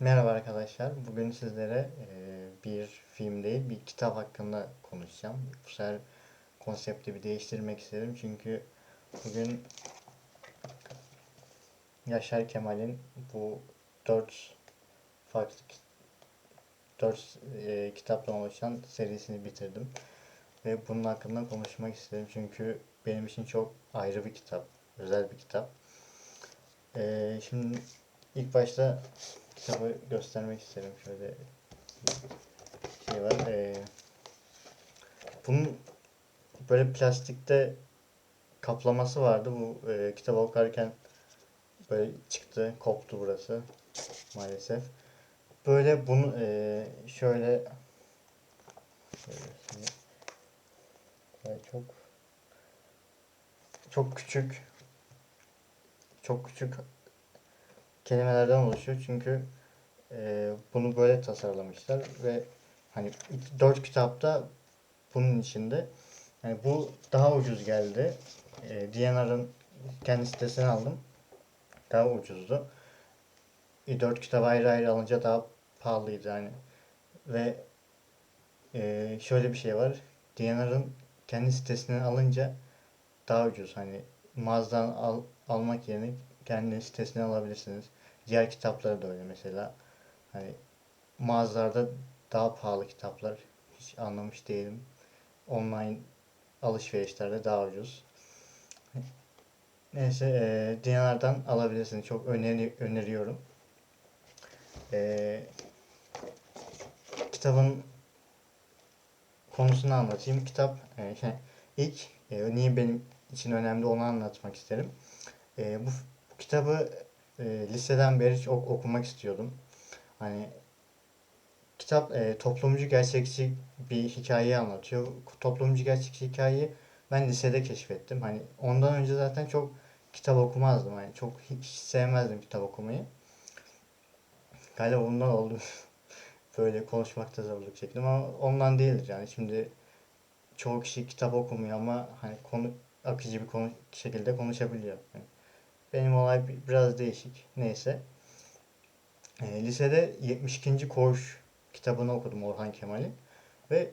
Merhaba arkadaşlar. Bugün sizlere e, bir film değil, bir kitap hakkında konuşacağım. Bu sefer konsepti bir değiştirmek istedim çünkü bugün Yaşar Kemal'in bu dört farklı dört e, kitaptan oluşan serisini bitirdim. Ve bunun hakkında konuşmak istedim çünkü benim için çok ayrı bir kitap, özel bir kitap. E, şimdi ilk başta kitabı göstermek isterim. Şöyle şey var. Ee, bunun böyle plastikte kaplaması vardı. Bu e, kitabı okurken böyle çıktı, koptu burası maalesef. Böyle bunu e, şöyle şöyle şimdi böyle çok çok küçük çok küçük kelimelerden oluşuyor çünkü e, bunu böyle tasarlamışlar ve hani iki- dört kitapta bunun içinde yani bu daha ucuz geldi. E, DNR'ın kendi sitesini aldım. Daha ucuzdu. E, dört kitap ayrı ayrı alınca daha pahalıydı hani. Ve e, şöyle bir şey var. DNR'ın kendi sitesinden alınca daha ucuz. Hani mağazadan al, almak yerine kendi sitesinden alabilirsiniz. Diğer kitapları da öyle mesela. Hani mağazalarda daha pahalı kitaplar. Hiç anlamış değilim. Online alışverişlerde daha ucuz. Neyse eee DNR'dan alabilirsiniz. Çok öneri öneriyorum. Eee, kitabın konusunu anlatayım. Kitap eee, şey, ilk eee, niye benim için önemli onu anlatmak isterim. Eee, bu, bu kitabı eee, liseden beri çok okumak istiyordum. Hani kitap eee, toplumcu gerçekçi bir hikayeyi anlatıyor. Toplumcu gerçekçi hikayeyi ben lisede keşfettim. Hani ondan önce zaten çok kitap okumazdım. Hani çok hiç sevmezdim kitap okumayı. Galiba bundan oldu. Böyle konuşmakta zorluk çektim ama ondan değildir yani. Şimdi çoğu kişi kitap okumuyor ama hani konu akıcı bir konu şekilde konuşabiliyor. Yani benim olay bi- biraz değişik. Neyse. E, lisede 72. Koğuş kitabını okudum Orhan Kemal'in ve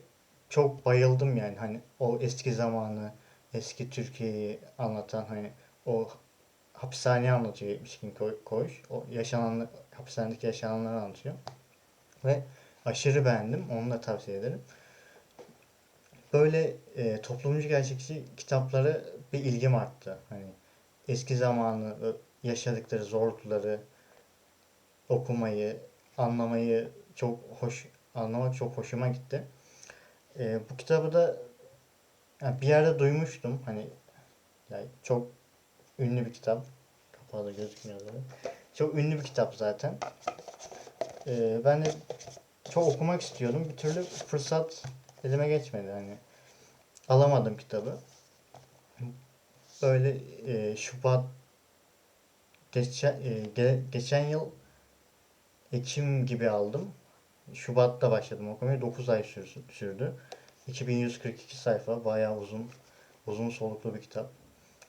çok bayıldım yani hani o eski zamanı, eski Türkiye'yi anlatan hani o hapishaneyi anlatıyor 72. Ko- Koğuş. O yaşanan hapishanedeki yaşananları anlatıyor. Ve aşırı beğendim. Onu da tavsiye ederim. Böyle e, toplumcu gerçekçi kitaplara bir ilgim arttı. Hani eski zamanı, yaşadıkları zorlukları okumayı, anlamayı çok hoş anlamak çok hoşuma gitti. E, bu kitabı da yani bir yerde duymuştum. Hani yani çok ünlü bir kitap. Kapağı da gözükmüyor zaten. Çok ünlü bir kitap zaten. E, ben de çok okumak istiyordum. Bir türlü fırsat elime geçmedi. Hani alamadım kitabı. Böyle e, Şubat geçen e, ge- geçen yıl Ekim gibi aldım. Şubat'ta başladım okumaya. 9 ay sürdü. sürdü. 2142 sayfa. Bayağı uzun. Uzun soluklu bir kitap.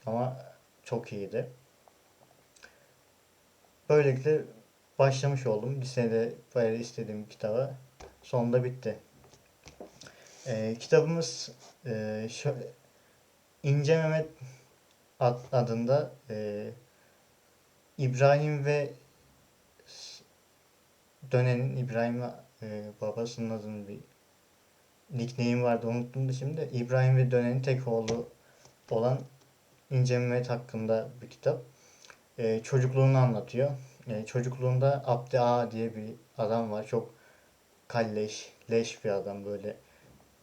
Ama çok iyiydi. Böylelikle başlamış oldum. Lisede bayağı istediğim kitaba. Sonunda bitti. Ee, kitabımız e, şöyle, İnce Mehmet adında e, İbrahim ve Dönen'in İbrahim e, babasının adını bir nickname vardı unuttum da şimdi. İbrahim ve Dönen'in tek oğlu olan İnce Mehmet hakkında bir kitap. E, çocukluğunu anlatıyor. E, çocukluğunda Abdi Ağa diye bir adam var. Çok kalleş, leş bir adam böyle.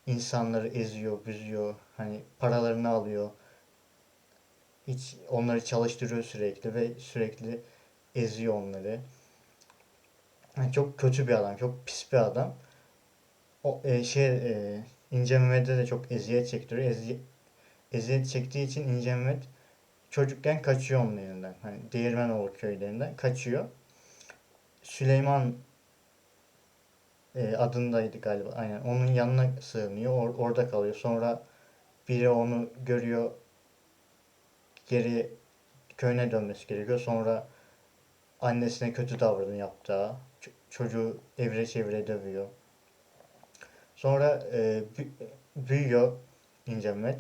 insanları eziyor, büzüyor. Hani paralarını alıyor. Hiç onları çalıştırıyor sürekli ve sürekli eziyor onları. Yani çok kötü bir adam, çok pis bir adam. O e, şey e, İnce Mehmet'e de çok eziyet çektiriyor. Ezi, eziyet çektiği için İnce Mehmet çocukken kaçıyor onun elinden. Hani Değirmenoğlu köylerinden kaçıyor. Süleyman e, adındaydı galiba. Aynen. Onun yanına sığınıyor. Or- orada kalıyor. Sonra biri onu görüyor. Geri köyüne dönmesi gerekiyor. Sonra annesine kötü davranıyor yaptığı. Çocuğu evre çevire dövüyor. Sonra e, bü- büyüyor İnce Mehmet.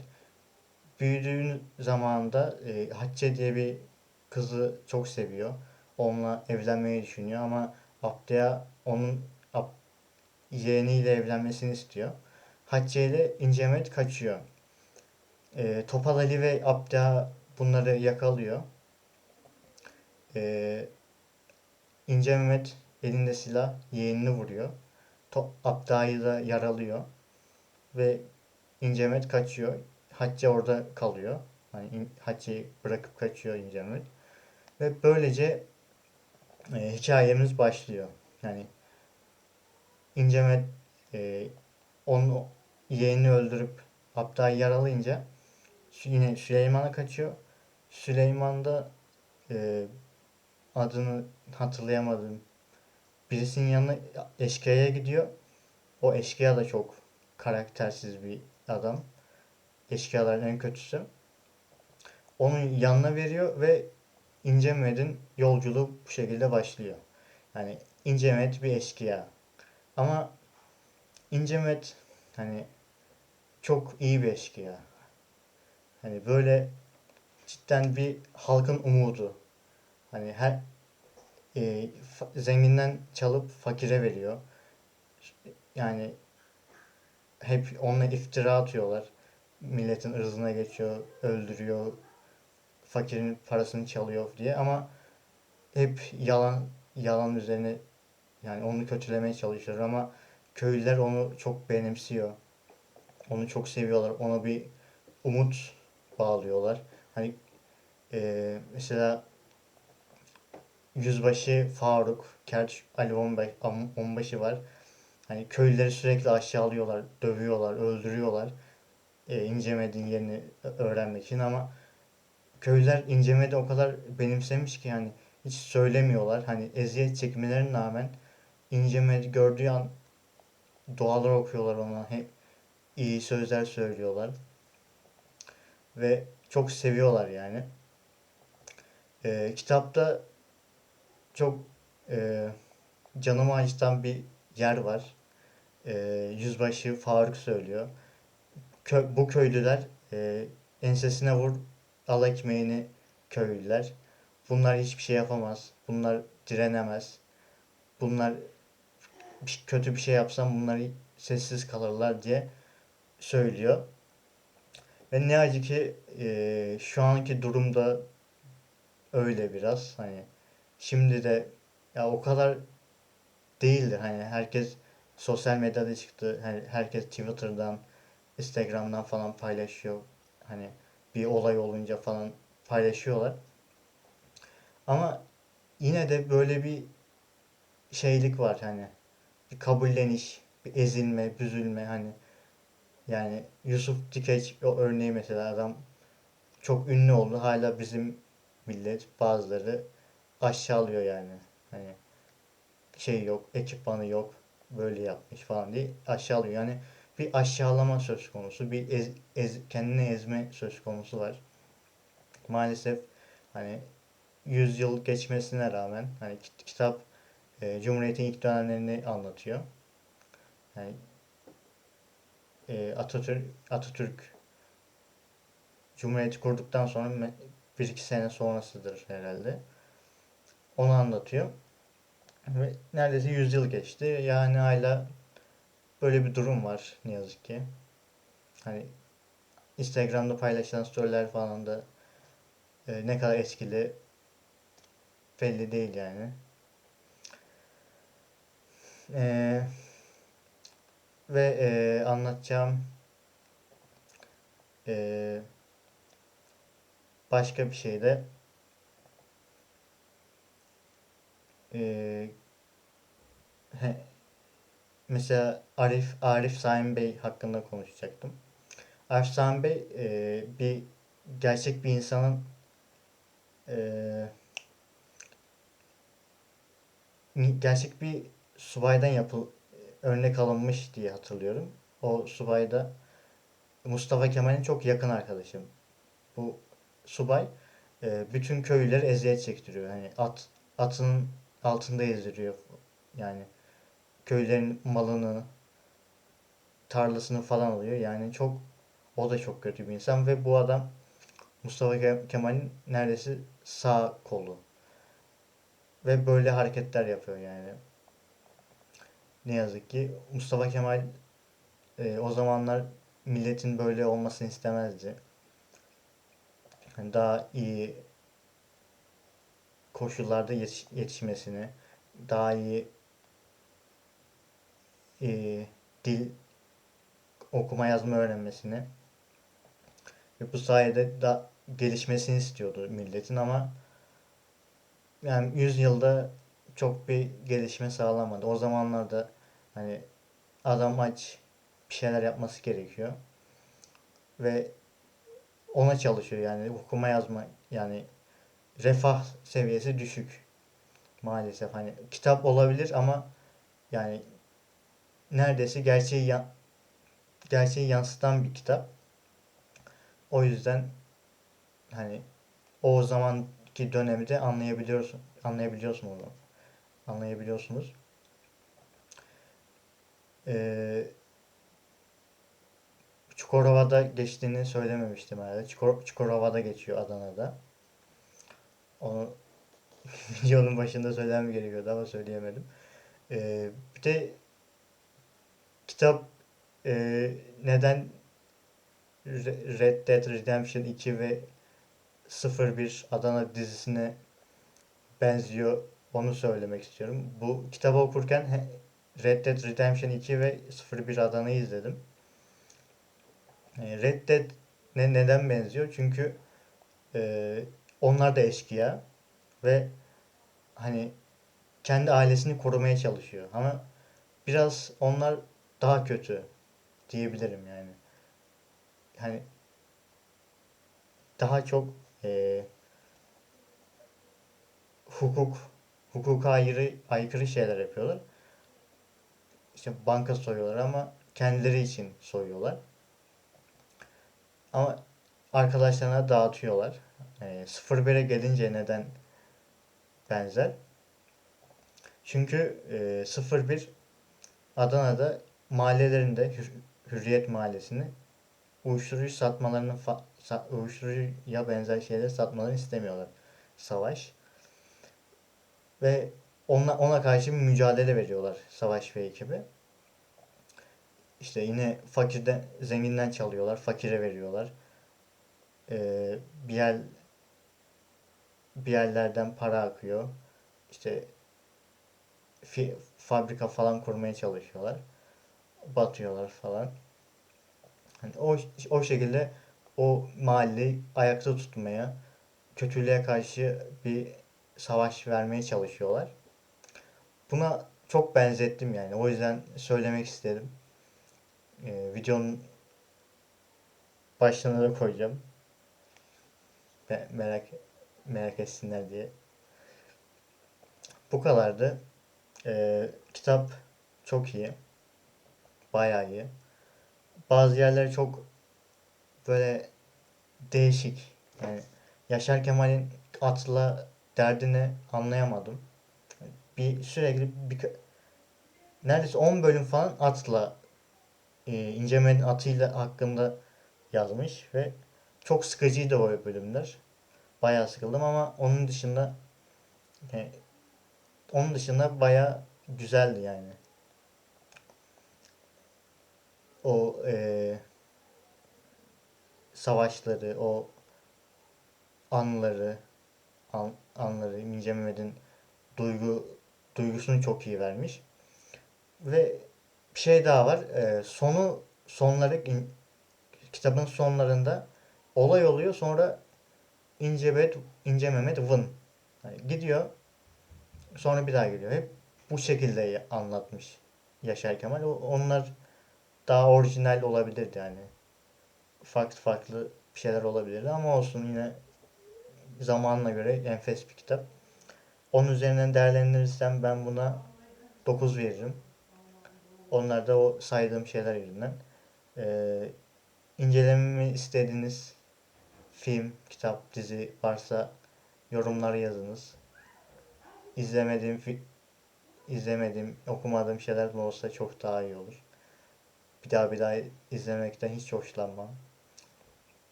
Büyüdüğün zamanında e, Hatice diye bir kızı çok seviyor. Onunla evlenmeyi düşünüyor ama Abdüya onun Ab- yeğeniyle evlenmesini istiyor. Hatice ile İnce Mehmet kaçıyor. E, Topal Ali ve Abdüya bunları yakalıyor. E, İnce Mehmet elinde silah yeğenini vuruyor. To Abdüya'yı da yaralıyor. Ve İnce Mehmet kaçıyor. Hatice orada kalıyor. Hani Hatice'yi bırakıp kaçıyor İnce Mehmet. Ve böylece e, hikayemiz başlıyor. Yani İnce Mehmet e, onun yeğenini öldürüp Abdüya'yı yaralayınca yine Süleyman'a kaçıyor. Süleyman da e, adını hatırlayamadım. Birisinin yanına eşkıyaya gidiyor. O eşkıya da çok karaktersiz bir adam. Eşkıyaların en kötüsü. Onun yanına veriyor ve İnce yolculuğu bu şekilde başlıyor. Yani İnce bir eşkıya. Ama İnce hani çok iyi bir eşkıya. Hani böyle cidden bir halkın umudu. Hani her e, zenginden çalıp fakire veriyor. Yani hep onunla iftira atıyorlar. Milletin ırzına geçiyor, öldürüyor, fakirin parasını çalıyor diye ama hep yalan yalan üzerine yani onu kötülemeye çalışıyor ama köylüler onu çok benimsiyor. Onu çok seviyorlar. Ona bir umut bağlıyorlar. Hani e, mesela Yüzbaşı Faruk, Kerç Ali Onbaşı, var. Hani köylüleri sürekli aşağılıyorlar, dövüyorlar, öldürüyorlar. E, İncemed'in yerini öğrenmek için ama köylüler İncemed'i o kadar benimsemiş ki yani hiç söylemiyorlar. Hani eziyet çekmelerine rağmen İncemed'i gördüğü an dualar okuyorlar ona. Hep iyi sözler söylüyorlar. Ve çok seviyorlar yani. E, kitapta çok e, canımı acıtan bir yer var. E, Yüzbaşı Faruk söylüyor. Kö, bu köylüler e, ensesine vur al ekmeğini köylüler. Bunlar hiçbir şey yapamaz. Bunlar direnemez. Bunlar kötü bir şey yapsam bunlar sessiz kalırlar diye söylüyor. Ve ne acı ki e, şu anki durumda öyle biraz. Hani şimdi de ya o kadar değildir. Hani herkes sosyal medyada çıktı. Hani herkes Twitter'dan Instagram'dan falan paylaşıyor. Hani bir olay olunca falan paylaşıyorlar. Ama yine de böyle bir şeylik var. Hani bir kabulleniş bir ezilme büzülme hani yani Yusuf Dikeç örneği mesela adam çok ünlü oldu hala bizim millet bazıları aşağılıyor yani. Hani şey yok, ekipmanı yok, böyle yapmış falan diye aşağılıyor. Yani bir aşağılama söz konusu, bir ez, ez, kendini ezme söz konusu var. Maalesef hani 100 yıl geçmesine rağmen hani kit- kitap e, Cumhuriyet'in ilk dönemlerini anlatıyor. Yani Atatürk Atatürk Cumhuriyeti kurduktan sonra bir iki sene sonrasıdır herhalde. Onu anlatıyor. Ve neredeyse 100 yıl geçti. Yani hala böyle bir durum var ne yazık ki. Hani Instagram'da paylaşılan storyler falan da e, ne kadar etkili belli değil yani. E, ve e, anlatacağım e, başka bir şey de e, he- mesela Arif Arif Saim Bey hakkında konuşacaktım. Arif Saim Bey e, bir gerçek bir insanın e, gerçek bir subaydan yapıl örnek alınmış diye hatırlıyorum. O subayda Mustafa Kemal'in çok yakın arkadaşım. Bu subay e, bütün köylüleri eziyet çektiriyor. Hani at atın altında ezdiriyor Yani köylerin malını, tarlasını falan alıyor. Yani çok o da çok kötü bir insan ve bu adam Mustafa Ke- Kemal'in neredeyse sağ kolu. Ve böyle hareketler yapıyor yani. Ne yazık ki Mustafa Kemal e, o zamanlar milletin böyle olmasını istemezdi. Daha iyi koşullarda yetiş- yetişmesini, daha iyi e, dil okuma yazma öğrenmesini ve bu sayede da gelişmesini istiyordu milletin ama yani 100 yılda çok bir gelişme sağlamadı. O zamanlarda hani adam aç bir şeyler yapması gerekiyor ve ona çalışıyor yani okuma yazma yani refah seviyesi düşük maalesef hani kitap olabilir ama yani neredeyse gerçeği ya- gerçeği yansıtan bir kitap. O yüzden hani o zamanki dönemde anlayabiliyorsun. Anlayabiliyorsun onu. Anlayabiliyorsunuz. Ee, Çukurova'da geçtiğini söylememiştim herhalde. Çukur, Çukurova'da geçiyor Adana'da. Onu videonun başında söylemem gerekiyordu ama söyleyemedim. Ee, bir de kitap e, neden Re- Red Dead Redemption 2 ve 01 Adana dizisine benziyor. Onu söylemek istiyorum. Bu kitabı okurken Red Dead Redemption 2 ve 01 Adana'yı izledim. E, Red Dead ne neden benziyor? Çünkü e, onlar da eşkıya ve hani kendi ailesini korumaya çalışıyor. Ama biraz onlar daha kötü diyebilirim yani. Hani daha çok e, hukuk hukuka aykırı, aykırı şeyler yapıyorlar. İşte banka soyuyorlar ama kendileri için soyuyorlar. Ama arkadaşlarına dağıtıyorlar. E, 01'e gelince neden benzer? Çünkü e, 01 Adana'da mahallelerinde Hür- Hürriyet Mahallesi'ni uyuşturucu satmalarını uyuşturucuya benzer şeyler satmalarını istemiyorlar. Savaş. Ve ona, ona karşı mücadele veriyorlar Savaş ve ekibi. İşte yine fakirden, zenginden çalıyorlar, fakire veriyorlar. Ee, bir yer bir yerlerden para akıyor. İşte fi- fabrika falan kurmaya çalışıyorlar. Batıyorlar falan. Hani o o şekilde o mahalleyi ayakta tutmaya, kötülüğe karşı bir savaş vermeye çalışıyorlar. Buna çok benzettim yani. O yüzden söylemek istedim. Ee, videonun başlığına da koyacağım. Be- merak merak etsinler diye. Bu kadardı. Ee, kitap çok iyi. Bayağı iyi. Bazı yerleri çok böyle değişik. Yani Yaşar Kemal'in atla derdini anlayamadım. Bir sürekli bir neredeyse 10 bölüm falan atla e, atıyla hakkında yazmış ve çok sıkıcıydı o bölümler. Bayağı sıkıldım ama onun dışında yani, onun dışında bayağı güzeldi yani. O e, savaşları, o anları, an, anları İnce duygu duygusunu çok iyi vermiş. Ve bir şey daha var. E, sonu sonları kitabın sonlarında olay oluyor. Sonra İnce Mehmet, İnce Mehmet Vın. Yani gidiyor. Sonra bir daha geliyor. Hep bu şekilde anlatmış Yaşar Kemal. Onlar daha orijinal olabilirdi yani. Farklı farklı bir şeyler olabilirdi ama olsun yine zamanına göre enfes bir kitap. Onun üzerinden değerlendirirsem ben buna 9 veririm. Onlar da o saydığım şeyler yüzünden. Ee, incelememi istediğiniz film, kitap, dizi varsa yorumlara yazınız. İzlemediğim izlemediğim, okumadığım şeyler de olsa çok daha iyi olur. Bir daha bir daha izlemekten hiç hoşlanmam.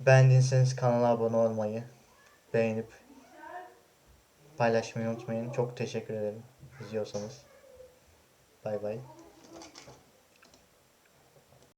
Beğendiyseniz kanala abone olmayı, beğenip paylaşmayı unutmayın. Çok teşekkür ederim izliyorsanız. 拜拜。